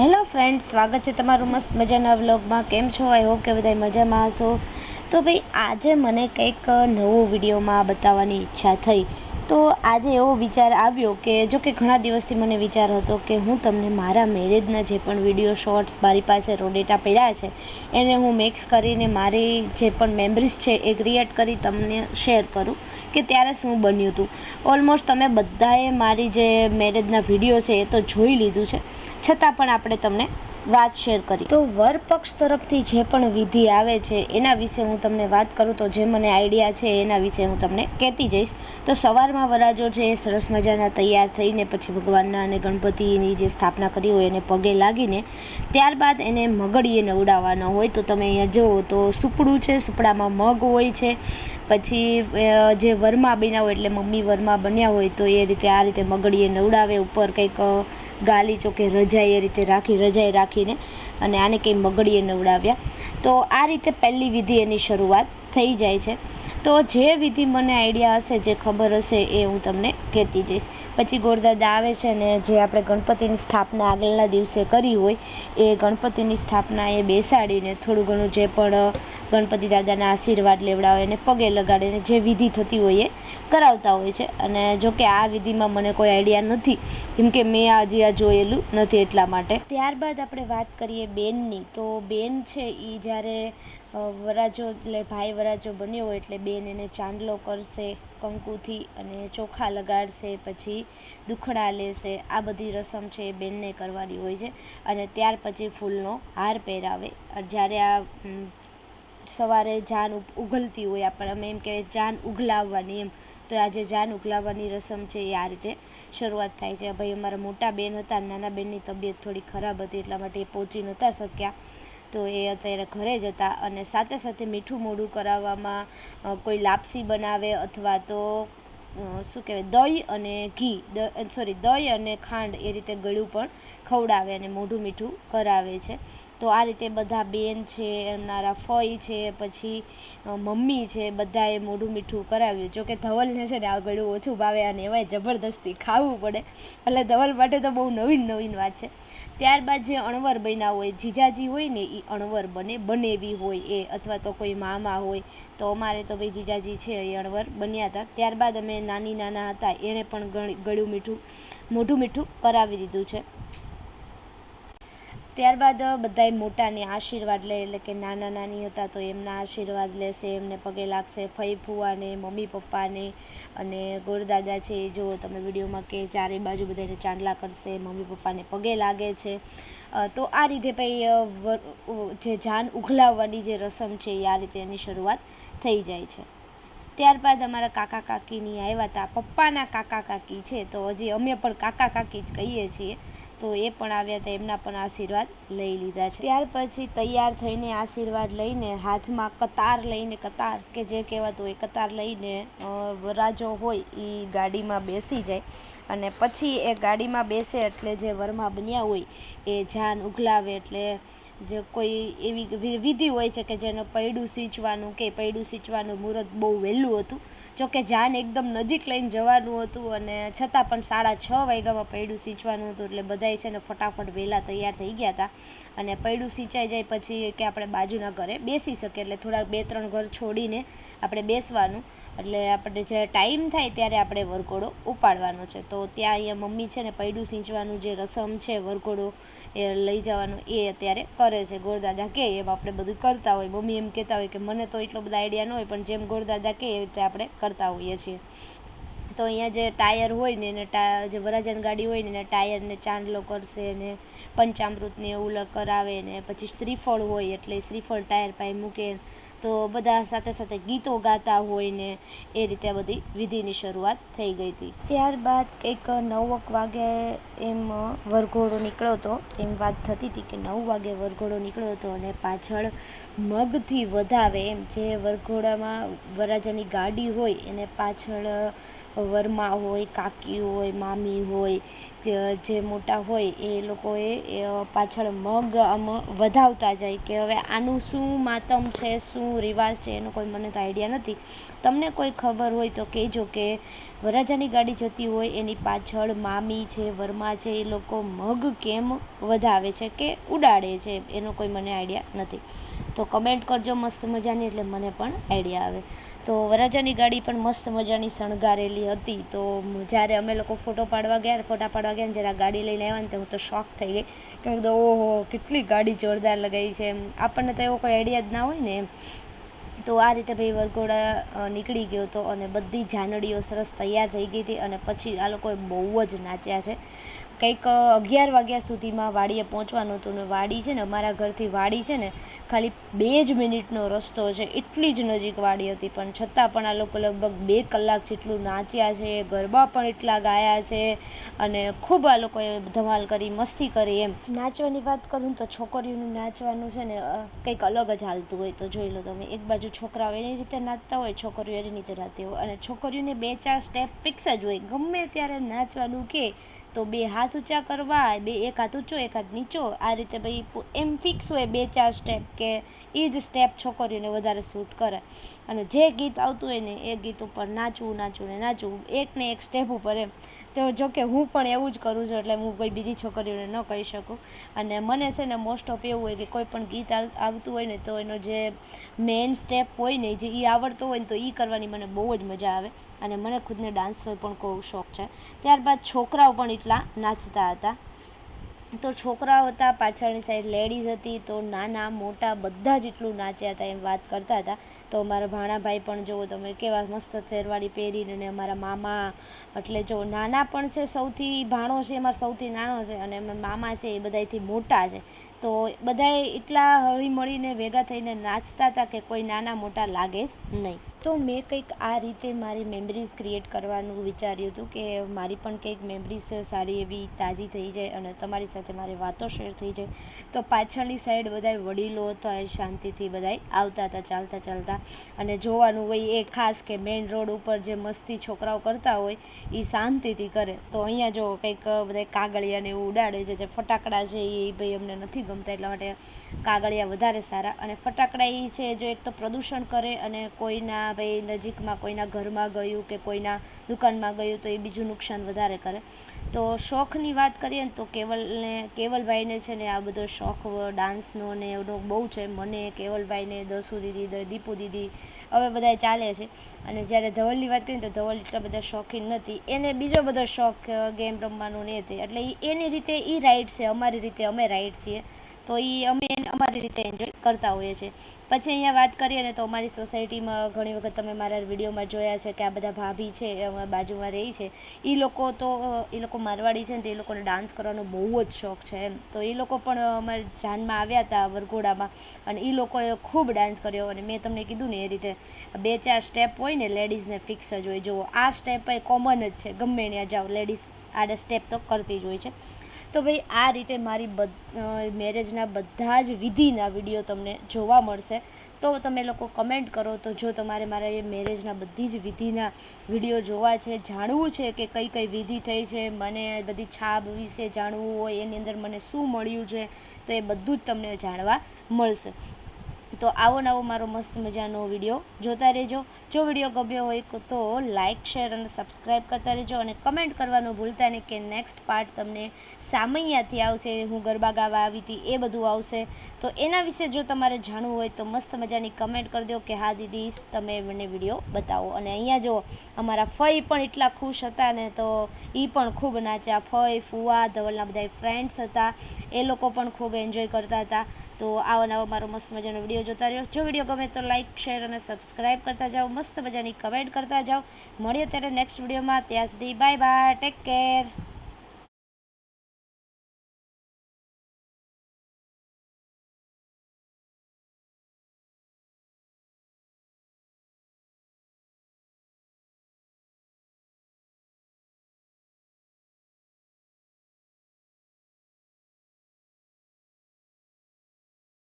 Hello friend સ્વાગત છે તમારું મસ્ત મજાના વ્લોગમાં. કેમ છો? આઈ હોપ કે બધા મજામાં હશો. તો ભાઈ, આજે મને કંઈક નવો વિડીયોમાં બતાવવાની ઈચ્છા થઈ. તો આજે એવો વિચાર આવ્યો કે જો કે ઘણા દિવસથી મને વિચાર હતો કે હું તમને મારા મેરેજના જે પણ વીડિયો શોર્ટ્સ મારી પાસે રોડેટા પડ્યા છે, એને હું મિક્સ કરીને મારી જે પણ મેમરીઝ છે એ ક્રિએટ કરી તમને શેર કરું કે ત્યારે શું બન્યું હતું ઓલમોસ્ટ તમે બધાએ મારી જે મેરેજના વીડિયો છે એ તો જોઈ લીધું છે. છતાં પણ આપણે તમને વાત શેર કરી. તો વર પક્ષ તરફથી જે પણ વિધિ આવે છે, એના વિશે હું તમને વાત કરું તો જે મને આઈડિયા છે, એના વિશે હું તમને કહેતી જઈશ. તો સવારમાં વરાજો છે એ સરસ મજાના તૈયાર થઈને પછી ભગવાનના અને ગણપતિની જે સ્થાપના કરી હોય એને પગે લાગીને ત્યારબાદ એને મગડીએ નવડાવવાનો હોય તો તમે અહીંયા જુઓ તો સુપડું છે, સુપડામાં મગ હોય છે, પછી જે વરમાં બન્યા હોય એટલે મમ્મી વરમાં બન્યા હોય તો એ રીતે આ રીતે મગડીએ નવડાવે, ઉપર કંઈક ગાલીચો કે રજાઈ એ રીતે રાખી, રજાઈ રાખીને અને આને કંઈ મગડીએ નવડાવ્યા. તો આ રીતે પહેલી વિધિ એની શરૂઆત થઈ જાય છે. તો જે વિધિ મને આઈડિયા હશે, જે ખબર હશે એ હું તમને કહેતી જઈશ. પછી ગોરદાદા આવે છે ને જે આપણે ગણપતિની સ્થાપના આગળના દિવસે કરી હોય, એ ગણપતિની સ્થાપના એ બેસાડીને થોડું ઘણું જે પણ ગણપતિ દાદાના આશીર્વાદ લેવડાવે અને પગે લગાડીને જે વિધિ થતી હોય એ કરાવતા હોય છે. અને જો કે આ વિધિમાં મને કોઈ આઈડિયા નથી, કેમ કે મેં આજે આ જોયેલું નથી એટલા માટે. ત્યારબાદ આપણે વાત કરીએ બેનની. તો બેન છે એ જ્યારે વરાજો, એટલે ભાઈ વરાજો બન્યો હોય એટલે બેન એને ચાંદલો કરશે, કંકુથી અને ચોખા લગાડશે, પછી દુખડા લેશે. આ બધી રસમ છે એ બેનને કરવાની હોય છે. અને ત્યાર પછી ફૂલનો હાર પહેરાવે. જ્યારે આ સવારે જાન ઉઘલતી હોય, આપણે અમે એમ કહેવાય જાન ઉઘલાવવાની એમ. તો આજે જાન ઉકલાવવાની રસમ છે એ આ રીતે શરૂઆત થાય છે. ભાઈ, અમારા મોટા બેન હતા નાના બેનની તબિયત થોડી ખરાબ હતી, એટલા માટે એ પહોંચી નહોતા શક્યા. તો એ અત્યારે ઘરે જ હતા અને સાથે સાથે મીઠું મોઢું કરાવવામાં કોઈ લાપસી બનાવે અથવા તો શું કહેવાય, દહીં અને ઘી સોરી દહીં અને ખાંડ એ રીતે ગળ્યું પણ ખવડાવે અને મોઢું મીઠું કરાવે છે. તો આ રીતે બધા બેન છે, એમનારા ફઈ છે, પછી મમ્મી છે, બધાએ મોઢું મીઠું કરાવ્યું. જોકે ધવલને છે ને આ ગળું ઓછું ભાવે અને એવાય જબરદસ્તી ખાવું પડે. એટલે ધવલ માટે તો બહુ નવીન નવીન વાત છે. ત્યારબાદ જે અણવર બન્યા હોય, જીજાજી હોય ને એ અણવર બને, બનેવી હોય એ, અથવા તો કોઈ મામા હોય, તો અમારે તો ભાઈ જીજાજી છે એ અણવર બન્યા હતા. ત્યારબાદ અમે નાની નાના હતા, એણે પણ ગળ્યું મીઠું, મોઢું મીઠું કરાવી દીધું છે. ત્યારબાદ બધાય મોટાને આશીર્વાદ લે, એટલે કે નાના નાની હતા તો એમના આશીર્વાદ લેશે, એમને પગે લાગશે, ફઈ ફુવાને, મમ્મી પપ્પાને અને ગોરદાદા છે એ જુઓ, તમે વિડીયોમાં કે ચારે બાજુ બધાને ચાંદલા કરશે, મમ્મી પપ્પાને પગે લાગે છે. તો આ રીતે ભાઈ જે જાન ઉઘલાવવાની જે રસમ છે એ આ રીતે એની શરૂઆત થઈ જાય છે. ત્યારબાદ અમારા કાકા કાકીની આવ્યા હતા પપ્પાના કાકા કાકી છે તો હજી અમે પણ કાકા કાકી જ કહીએ છીએ. તો એ પણ આવ્યા હતા, એમના પણ આશીર્વાદ લઈ લીધા છે. ત્યાર પછી તૈયાર થઈને આશીર્વાદ લઈને હાથમાં કતાર લઈને, કતાર કે જે કહેવાતું હોય, કતાર લઈને વરાજો હોય એ ગાડીમાં બેસી જાય. અને પછી એ ગાડીમાં બેસે એટલે જે વરમા બન્યા હોય એ જાન ઉઘલાવે એટલે જે કોઈ એવી વિધિ હોય છે કે જેનું પૈડું સિંચવાનું કે પૈડું સિંચવાનું મુહૂર્ત બહુ વહેલું હતું. જોકે જાન એકદમ નજીક લઈને જવાનું હતું અને છતાં પણ સાડા છ વાગ્યામાં પૈડું સિંચવાનું હતું એટલે બધાય છે ને ફટાફટ વહેલા તૈયાર થઈ ગયા હતા અને પૈડું સિંચાઈ જાય પછી કે આપણે બાજુના ઘરે બેસી શકીએ એટલે થોડાક બે ત્રણ ઘર છોડીને આપણે બેસવાનું. એટલે આપણે જ્યારે ટાઈમ થાય ત્યારે આપણે વરઘોડો ઉપાડવાનો છે. તો ત્યાં અહીંયા મમ્મી છે ને પૈડું સિંચવાનું જે રસમ છે, વરઘોડો એ લઈ જવાનું એ અત્યારે કરે છે. ગોળદાદા કહે એમ આપણે બધું કરતા હોય. મમ્મી એમ કહેતા હોય કે મને તો એટલો બધા આઈડિયા ન હોય, પણ જેમ ગોળદાદા કહે એ રીતે આપણે કરતા હોઈએ છીએ. તો અહીંયા જે ટાયર હોય ને, એને ટા, જે વરાજન ગાડી હોય ને, એને ટાયરને ચાંદલો કરશે ને, પંચામૃતને એવું કરાવે ને, પછી શ્રીફળ હોય એટલે શ્રીફળ ટાયર પાસે મૂકે તો બધા સાથે સાથે ગીતો ગાતા હોય ને એ રીતે બધી વિધિની શરૂઆત થઈ ગઈ હતી. ત્યારબાદ કંઈક નવક વાગે એમ વરઘોડો નીકળ્યો હતો. એમ વાત થતી હતી કે નવ વાગે વરઘોડો નીકળ્યો હતો અને પાછળ મગથી વધાવે એમ જે વરઘોડામાં વરાજાની ગાડી હોય એને પાછળ વરમાં હોય, કાકી હોય, મામી હોય, જે મોટા હોય, એ લોકોએ પાછળ મગ આમ વધાવતા જાય કે હવે આનું શું માતમ છે, શું રિવાજ છે, એનો કોઈ મને તો આઈડિયા નથી. તમને કોઈ ખબર હોય તો કહેજો કે વરરાજાની ગાડી જતી હોય, એની પાછળ મામી છે, વરમા છે, એ લોકો મગ કેમ વધાવે છે, કે ઉડાડે છે, એનો કોઈ મને આઈડિયા નથી. તો કમેન્ટ કરજો, મસ્ત મજાની, એટલે મને પણ આઈડિયા આવે. તો વરરાજાની ગાડી પણ મસ્ત મજાની શણગારેલી હતી. તો જ્યારે અમે લોકો ફોટો પાડવા ગયા ફોટા પાડવા ગયા જ્યારે ગાડી લઈને આવ્યા ને તો હું તો શોખ થઈ ગઈ. કે ઓહો, કેટલી ગાડી જોરદાર લગાવી છે. આપણને તો એવો કોઈ આઈડિયા જ ના હોય ને તો આ રીતે ભાઈ વરઘોડા નીકળી ગયો હતો અને બધી જાનડીઓ સરસ તૈયાર થઈ ગઈ હતી અને પછી આ લોકોએ બહુ જ નાચ્યા છે. કંઈક અગિયાર વાગ્યા સુધીમાં વાડીએ પહોંચવાનું હતું ને વાડી છે ને અમારા ઘરથી વાડી છે ને ખાલી બે જ મિનિટનો રસ્તો છે. એટલી જ નજીક વાડી હતી, પણ છતાં પણ આ લોકો લગભગ બે કલાક જેટલું નાચ્યા છે, ગરબા પણ એટલા ગાયા છે અને ખૂબ આ લોકોએ ધમાલ કરી, મસ્તી કરી એમ. નાચવાની વાત કરું તો છોકરીઓનું નાચવાનું છે ને કંઈક અલગ જ હાલતું હોય તો જોઈ લો તમે. એક બાજુ છોકરાઓ એની રીતે નાચતા હોય, છોકરીઓ એની રીતે નાચતી હોય. અને છોકરીઓને બે ચાર સ્ટેપ ફિક્સ જ હોય. ગમે ત્યારે નાચવાનું કે તો બે હાથ ઊંચા કરવા, બે એક હાથ ઊંચો, એક હાથ નીચો. આ રીતે ભાઈ એમ ફિક્સ હોય બે ચાર સ્ટેપ કે એ જ સ્ટેપ છોકરીઓને વધારે સૂટ કરે. અને જે ગીત આવતું હોય ને, એ ગીત ઉપર નાચવું નાચવું ને નાચવું. એક ને એક સ્ટેપ ઉપર એમ. તો જો કે હું પણ એવું જ કરું છું, એટલે હું કોઈ બીજી છોકરીઓને ન કહી શકું. અને મને છે ને મોસ્ટ ઓફ એવું હોય કે કોઈ પણ ગીત આવતું હોય ને, તો એનો જે મેઇન સ્ટેપ હોય ને, જે એ આવડતો હોય ને, તો એ કરવાની મને બહુ જ મજા આવે. અને મને ખુદને ડાન્સનો પણ બહુ શોખ છે. ત્યારબાદ છોકરાઓ પણ એટલા નાચતા હતા. તો છોકરાઓ હતા, પાછળની સાઈડ લેડીઝ હતી, તો નાના, મોટા બધા જ એટલું નાચ્યા હતા એમ વાત કરતા હતા. તો અમારા ભાણાભાઈ પણ જુઓ તમે કેવા મસ્ત શેરવાળી પહેરીને અને અમારા મામા એટલે જો નાના પણ છે સૌથી, ભાણો છે એમાં સૌથી નાનો છે અને મામા છે એ બધાથી મોટા છે. તો બધાએ એટલા હળી મળીને ભેગા થઈને નાચતા હતા કે કોઈ નાના મોટા લાગે જ નહીં. તો મેં કંઈક આ રીતે મારી મેમરીઝ ક્રિએટ કરવાનું વિચાર્યું હતું કે મારી પણ કંઈક મેમરીઝ સારી એવી તાજી થઈ જાય અને તમારી સાથે મારી વાતો શેર થઈ જાય. તો પાછળની સાઈડ બધા વડીલો હતા એ શાંતિથી બધા આવતા હતા, ચાલતા ચાલતા. અને જોવાનું હોય એ ખાસ કે મેઇન રોડ ઉપર જે મસ્તી છોકરાઓ કરતા હોય એ શાંતિથી કરે. તો અહીંયા જો કંઈક બધા કાગળિયાને એવું ઉડાડે છે, જે ફટાકડા છે એ ભાઈ અમને નથી ગમતા એટલા માટે કાગળિયા વધારે સારા. અને ફટાકડા એ છે, જો એક તો પ્રદૂષણ કરે અને કોઈના ભાઈ નજીકમાં, કોઈના ઘરમાં ગયું કે કોઈના દુકાનમાં ગયું તો એ બીજું નુકસાન વધારે કરે. તો શોખની વાત કરીએ ને તો કેવલને, કેવલભાઈને છે ને આ બધો શોખ, ડાન્સનો ને એનો બહુ છે. મને કેવલભાઈને દસુ દીદી દીપુ દીદી હવે બધા ચાલે છે. અને જ્યારે ધવલની વાત કરીએ તો ધવલ એટલા બધા શોખીન નથી. એને બીજો બધો શોખ ગેમ રમવાનો ને તે. એટલે એની રીતે એ રાઈટ છે. અમારી રીતે અમે રાઈટ છીએ. તો એ અમે અમારી રીતે એન્જોય કરતા હોઈએ છીએ. પછી અહીંયા વાત કરીએ ને તો અમારી સોસાયટીમાં ઘણી વખત તમે મારા વિડીયોમાં જોયા છે કે આ બધા ભાભી છે અમારા બાજુમાં રહી છે. એ લોકો તો એ લોકો મારવાડી છે ને તો એ લોકોને ડાન્સ કરવાનો બહુ જ શોખ છે એમ. તો એ લોકો પણ અમારી જાનમાં આવ્યા હતા વરઘોડામાં અને એ લોકોએ ખૂબ ડાન્સ કર્યો અને મેં તમને કીધું ને એ રીતે બે ચાર સ્ટેપ હોય ને લેડીઝને ફિક્સ જ હોય. જુઓ, આ સ્ટેપ એ કોમન જ છે. ગમે ત્યાં જાઓ લેડીઝ આ સ્ટેપ તો કરતી જ હોય છે. તો ભાઈ, આ રીતે મારી મેરેજના બધા જ વિધિના વીડિયો તમને જોવા મળશે. તો તમે લોકો કમેન્ટ કરો તો જો તમારે મારા એ મેરેજના બધી જ વિધિના વીડિયો જોવા છે, જાણવું છે કે કઈ કઈ વિધિ થઈ છે, મને બધી છાપ વિશે જાણવું હોય, એની અંદર મને શું મળ્યું છે, તો એ બધું જ તમને જાણવા મળશે. તો આવો નવો મારો મસ્ત મજાનો વીડિયો જોતા રહેજો. જો વીડિયો ગમ્યો હોય તો લાઇક શેર અને સબસ્ક્રાઈબ કરતા રહેજો અને કમેન્ટ કરવાનું ભૂલતા નહીં કે નેક્સ્ટ પાર્ટ તમને સામૈયાથી આવશે, હું ગરબા ગાવા આવી હતી, એ બધું આવશે. તો એના વિશે જો તમારે જાણવું હોય તો મસ્ત મજાની કમેન્ટ કરી દો કે હા દીદી, તમે મને વીડિયો બતાવો. અને અહીંયા જો અમારા ફઈ પણ એટલા ખુશ હતા ને તો એ પણ ખૂબ નાચ્યા. ફઈ, ફુવા, ધવલના બધા ફ્રેન્ડ્સ હતા. એ લોકો પણ ખૂબ એન્જોય કરતા હતા. તો આવો નવો મારો મસ્ત મજાનો વીડિયો જોતા રહ્યો. જો વીડિયો ગમે તો લાઇક શેર અને સબસ્ક્રાઈબ કરતા જાઓ. મસ્ત મજાની કમેન્ટ કરતા જાઓ. મળીએ ત્યારે નેક્સ્ટ વિડીયોમાં ત્યાં સુધી બાય બાય ટેક કેર